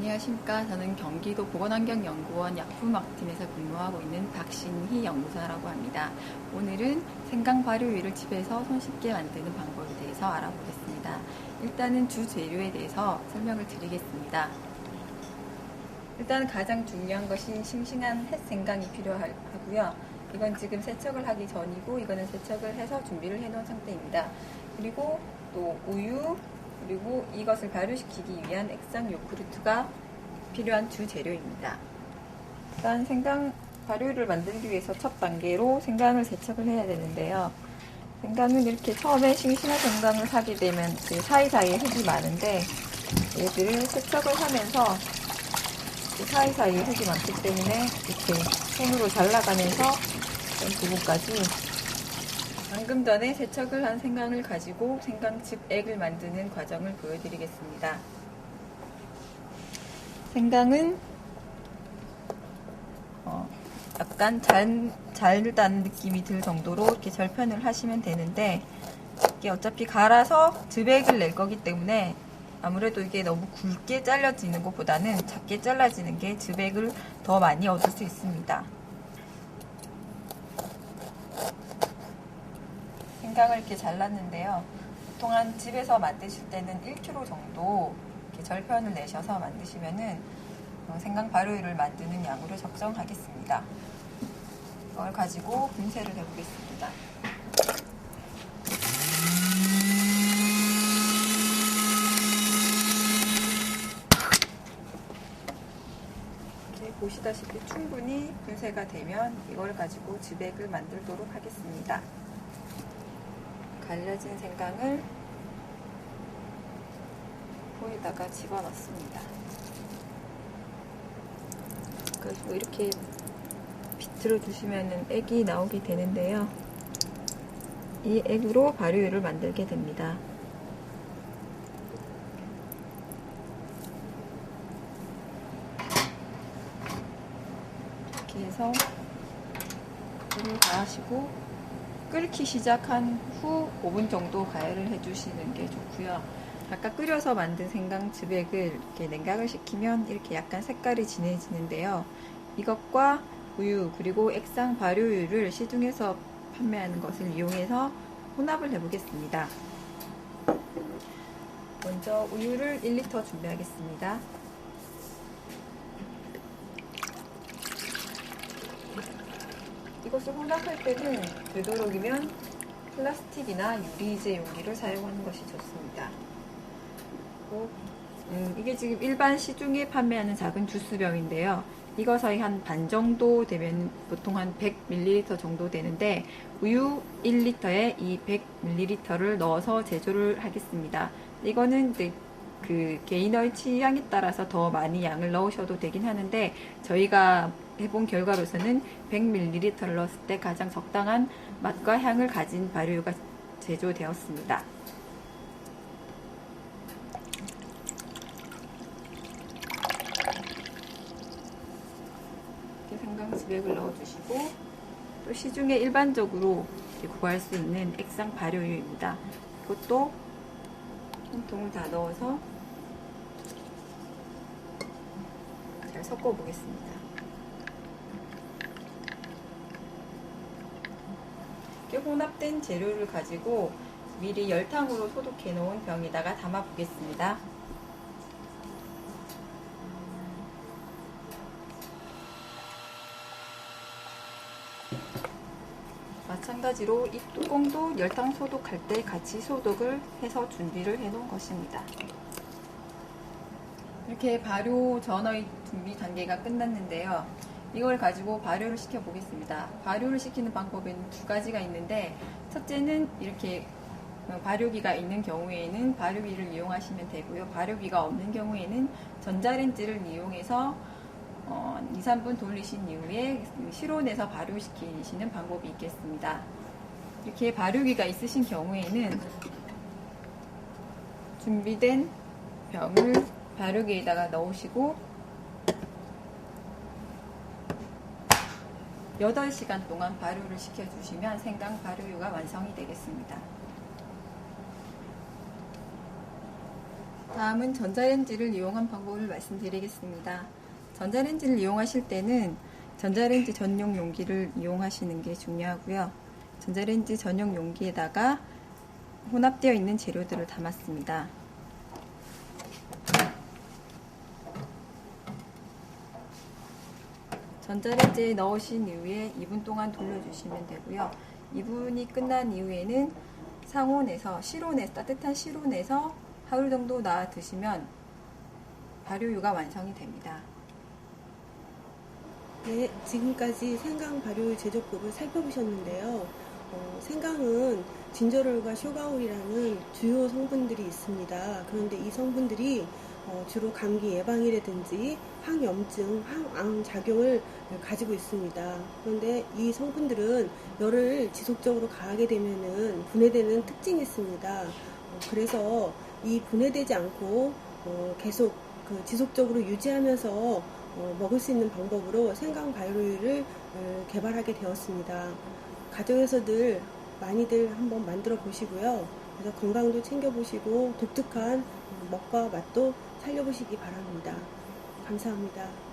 안녕하십니까. 저는 경기도 보건환경연구원 약품학팀에서 근무하고 있는 박신희 연구사라고 합니다. 오늘은 생강 발효유를 집에서 손쉽게 만드는 방법에 대해서 알아보겠습니다. 일단은 주 재료에 대해서 설명을 드리겠습니다. 일단 가장 중요한 것이 싱싱한 햇생강이 필요하고요. 이건 지금 세척을 하기 전이고 이거는 세척을 해서 준비를 해 놓은 상태입니다. 그리고 또 우유, 그리고 이것을 발효시키기 위한 액상 요구르트가 필요한 주 재료입니다. 일단 생강 발효를 만들기 위해서 첫 단계로 생강을 세척을 해야 되는데요. 생강은 이렇게 처음에 싱싱한 생강을 사게 되면 그 사이사이에 흙이 많은데 얘들을 세척을 하면서 그 사이사이에 흙이 많기 때문에 이렇게 손으로 잘라가면서 이런 부분까지 방금 전에 세척을 한 생강을 가지고 생강즙액을 만드는 과정을 보여드리겠습니다. 생강은 어, 약간 잘, 잘단 느낌이 들 정도로 이렇게 절편을 하시면 되는데 이게 어차피 갈아서 즙액을 낼 거기 때문에 아무래도 이게 너무 굵게 잘라지는 것보다는 작게 잘라지는 게 즙액을 더 많이 얻을 수 있습니다. 생강을 이렇게 잘랐는데요. 보통 한 집에서 만드실 때는 1kg 정도 이렇게 절편을 내셔서 만드시면은 어, 생강 발효유를 만드는 양으로 적정하겠습니다. 이걸 가지고 분쇄를 해보겠습니다. 보시다시피 충분히 분쇄가 되면 이걸 가지고 즙액을 만들도록 하겠습니다. 갈려진 생강을 보에다가 집어넣습니다. 그리고 이렇게 비틀어 주시면 액이 나오게 되는데요. 이 액으로 발효유를 만들게 됩니다. 이렇게 해서 물을 가하시고 끓기 시작한 후 5분 정도 가열을 해주시는 게 좋고요. 아까 끓여서 만든 생강즙액을 이렇게 냉각을 시키면 이렇게 약간 색깔이 진해지는데요. 이것과 우유 그리고 액상 발효유를 시중에서 판매하는 것을 이용해서 혼합을 해보겠습니다. 먼저 우유를 1리터 준비하겠습니다. 이것을 혼합할 때는 되도록이면 플라스틱이나 유리재 용기를 사용하는 것이 좋습니다. 음, 이게 지금 일반 시중에 판매하는 작은 주스병인데요. 이것의 한반 정도 되면 보통 한 100ml 정도 되는데 우유 1리터에 이 100ml를 넣어서 제조를 하겠습니다. 이거는 이제 그 개인의 취향에 따라서 더 많이 양을 넣으셔도 되긴 하는데 저희가 해본 결과로서는 100ml를 넣었을 때 가장 적당한 맛과 향을 가진 발효유가 제조되었습니다. 이렇게 생강즙액을 넣어주시고 또 시중에 일반적으로 구할 수 있는 액상 발효유입니다. 이것도 한 통을 다 넣어서 잘 섞어 보겠습니다. 이렇게 혼합된 재료를 가지고 미리 열탕으로 소독해 놓은 병에다가 담아 보겠습니다. 마찬가지로 이 뚜껑도 열탕 소독할 때 같이 소독을 해서 준비를 해 놓은 것입니다. 이렇게 발효 전의 준비 단계가 끝났는데요. 이걸 가지고 발효를 시켜 보겠습니다. 발효를 시키는 방법에는 두 가지가 있는데 첫째는 이렇게 발효기가 있는 경우에는 발효기를 이용하시면 되고요. 발효기가 없는 경우에는 전자레인지를 이용해서 어, 2, 3분 돌리신 이후에 실온에서 발효시키시는 방법이 있겠습니다. 이렇게 발효기가 있으신 경우에는 준비된 병을 발효기에다가 넣으시고 8시간 동안 발효를 시켜주시면 생강 발효유가 완성이 되겠습니다. 다음은 전자레인지를 이용한 방법을 말씀드리겠습니다. 전자레인지를 이용하실 때는 전자레인지 전용 용기를 이용하시는 게 중요하고요. 전자레인지 전용 용기에다가 혼합되어 있는 재료들을 담았습니다. 전자레인지에 넣으신 이후에 2분 동안 돌려주시면 되고요. 2분이 끝난 이후에는 상온에서 실온에서 따뜻한 실온에서 하루 정도 놔 드시면 발효유가 완성이 됩니다. 네, 지금까지 생강 발효 제조법을 살펴보셨는데요. 어, 생강은 진저롤과 쇼가올이라는 주요 성분들이 있습니다. 그런데 이 성분들이 어, 주로 감기 예방이라든지 항염증, 항암 작용을 가지고 있습니다. 그런데 이 성분들은 열을 지속적으로 가하게 되면은 분해되는 특징이 있습니다. 어, 그래서 이 분해되지 않고 어, 계속 그 지속적으로 유지하면서 어, 먹을 수 있는 방법으로 생강 발효유를 어, 개발하게 되었습니다. 가정에서들 많이들 한번 만들어 보시고요. 그래서 건강도 챙겨보시고 독특한 먹과 맛도 살려보시기 바랍니다. 감사합니다.